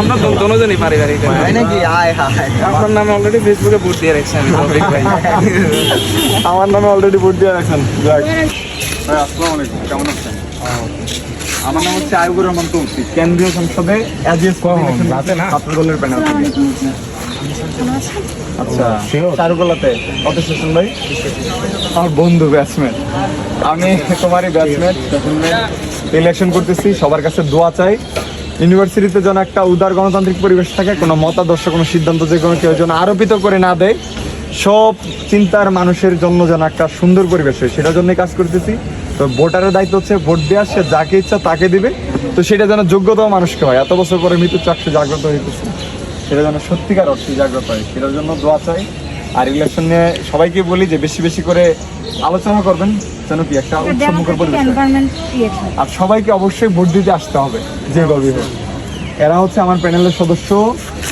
আমরা দো- দোনোজনই পারিবারিক তাই নাকি? আয় হায় আপনার নামে অলরেডি ফেসবুকে ভোট দিয়ে রেখেছেন রফিক ভাই। আমার নামে অলরেডি ভোট দিয়ে রাখছেন যাক। ভাই আসসালামু আলাইকুম কেমন আছেন? আমার নাম হচ্ছে আয়ুবুর রহমান তৌসি কেন্দ্রীয় সংসদে এজিএস ছাত্র দলের প্যানেল থেকে। আচ্ছা চারুকলাতে কত সেশন ভাই? আমার বন্ধু ব্যাটসম্যান আমি তোমারই ব্যাটসম্যান ইলেকশন করতেছি সবার কাছে দোয়া চাই। ইউনিভার্সিটিতে যেন একটা উদার গণতান্ত্রিক পরিবেশ থাকে, কোনো মতাদর্শ, কোনো সিদ্ধান্ত যে কোনো কেউ যেন আরোপিত করে না দেয়, সব চিন্তার মানুষের জন্য যেন একটা সুন্দর পরিবেশ হয়, সেটার জন্যই কাজ করতেছি। তো ভোটারের দায়িত্ব হচ্ছে ভোট দেওয়ার সে যাকে ইচ্ছা তাকে দিবে। তো সেটা যেন যোগ্যতম মানুষকে হয়। এত বছর পরে মৃত্যু চাকরি জাগ্রত হইতেছে। সেটা যেন সত্যিকার অর্থে জাগ্রত হয়, সেটার জন্য দোয়া চাই। আর ইলেকশন নিয়ে সবাইকে বলি যে বেশি বেশি করে আলোচনা করবেন। যেন কি একটা উৎসবমুখর পরিবেশ আর সবাইকে অবশ্যই ভোট দিতে আসতে হবে যে হোক। এরা হচ্ছে আমার প্যানেলের সদস্য।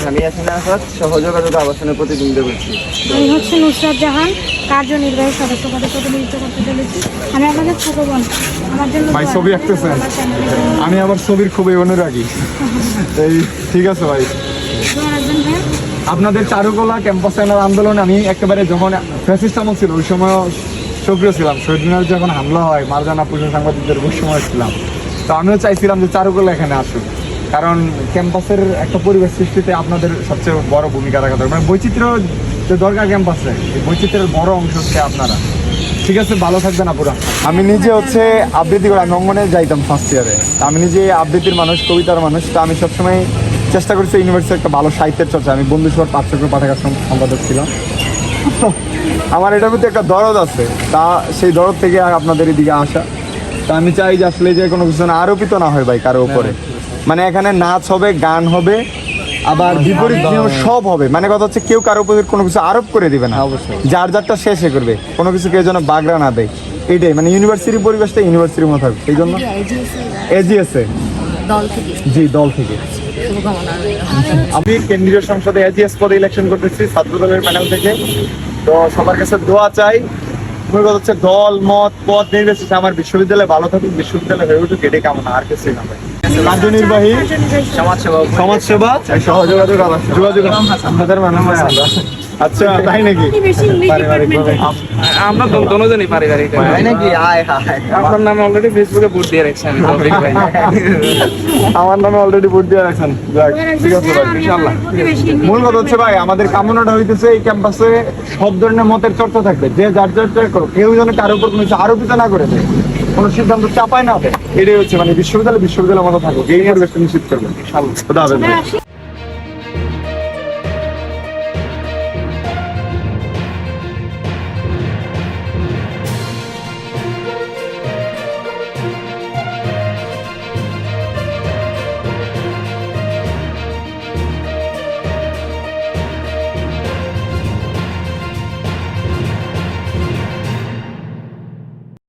আমি আছি আসাদ সহযোগিতা আবাসনের প্রতিদ্বন্দ্বিতা করছি। আমি হচ্ছে নুসরাত জাহান কার্যনির্বাহী সদস্য পদে প্রতিনিধিত্ব করতে চলেছি। আমি আপনাদের ছোট বোন। আমার জন্য ভাই ছবি আঁকতেছেন? আমি আবার ছবির খুবই অনুরাগী। এই ঠিক আছে ভাই। আপনাদের চারুকলা ক্যাম্পাস আইনার আন্দোলন আমি একেবারে যখন ফ্যাসিস্ট আমল ছিল ওই সময় সক্রিয় ছিলাম। শহীদ মিনার যখন হামলা হয়, মারজানা পুলিশ সাংবাদিকদের সময় ছিলাম। তো আমিও চাইছিলাম যে চারুকলা এখানে আসুক। কারণ ক্যাম্পাসের একটা পরিবেশ সৃষ্টিতে আপনাদের সবচেয়ে বড় ভূমিকা রাখা দরকার। মানে বৈচিত্র্য যে দরকার ক্যাম্পাসে, এই বৈচিত্র্যের বড় অংশ হচ্ছে আপনারা। ঠিক আছে, ভালো থাকবেন আপুরা। আমি নিজে হচ্ছে আবৃত্তি করে আমি অঙ্গনে যাইতাম ফার্স্ট ইয়ারে আমি নিজে আবৃত্তির মানুষ, কবিতার মানুষ। তো আমি সবসময় চেষ্টা করছি ইউনিভার্সিটি একটা ভালো সাহিত্যের চর্চা। আমি বন্ধু সবার পাঠ্যক্রম পাঠাগার সম্পাদক ছিলাম। আমার এটার প্রতি একটা দরদ আছে। তা সেই দরদ থেকে আর আপনাদের এদিকে আসা। তা আমি চাই যে আসলে যে কোনো কিছু যেন আরোপিত না হয় ভাই কারও উপরে। মানে এখানে নাচ হবে গান হবে আবার বিপরীত সব হবে। মানে কথা হচ্ছে কেউ কারও উপর কোনো কিছু আরোপ করে দিবে না। অবশ্যই। যার যারটা শেষ শেষে করবে। কোনো কিছু কেউ যেন বাগড়া না দেয়। এটাই। মানে ইউনিভার্সিটির পরিবেশটা ইউনিভার্সিটির মতো থাকবে সেই জন্য? এজিএসএ দল থেকে। জি দল থেকে। আমি কেন্দ্রীয় সংসদে এজিএস পদে ইলেকশন করতেছি ছাত্র দলের প্যানেল থেকে। তো সবার কাছে দোয়া চাই। মূল কথা হচ্ছে দল মত পদ নির্বিশেষে আমার বিশ্ববিদ্যালয় ভালো থাকুক বিশ্ববিদ্যালয় হয়ে উঠুক এটাই কামনা আর কিছুই না কার্যনির্বাহী সদস্য। সমাজসেবা সমাজসেবা সহযোগিতা যোগাযোগ আপনাদের মানুষ আচ্ছা তাই নাকি? আমরা দোনোজনই পারিবারিক। তাই নাকি? আয় হায়। আপনার নামে অলরেডি ফেসবুকে ভোট দিয়ে রেখেছেন রফিক ভাই। আমার নামে অলরেডি ভোট দিয়ে রাখছেন। ঠিক আছে ভাই ইনশাআল্লাহ। মূল কথা হচ্ছে ভাই আমাদের কামনাটা হইতেছে এই ক্যাম্পাসে সব ধরনের মতের চর্চা থাকবে। যে যার যার যার করো কেউ যেন কারোর উপর কোনো কিছু আরোপিত না করে দেয় কোনো সিদ্ধান্ত চাপায় না এটাই হচ্ছে মানে বিশ্ববিদ্যালয় বিশ্ববিদ্যালয়ের মতো থাকুক এই পরিবেশটা নিশ্চিত করবে খোদা হাফেজ ভাই। আসি।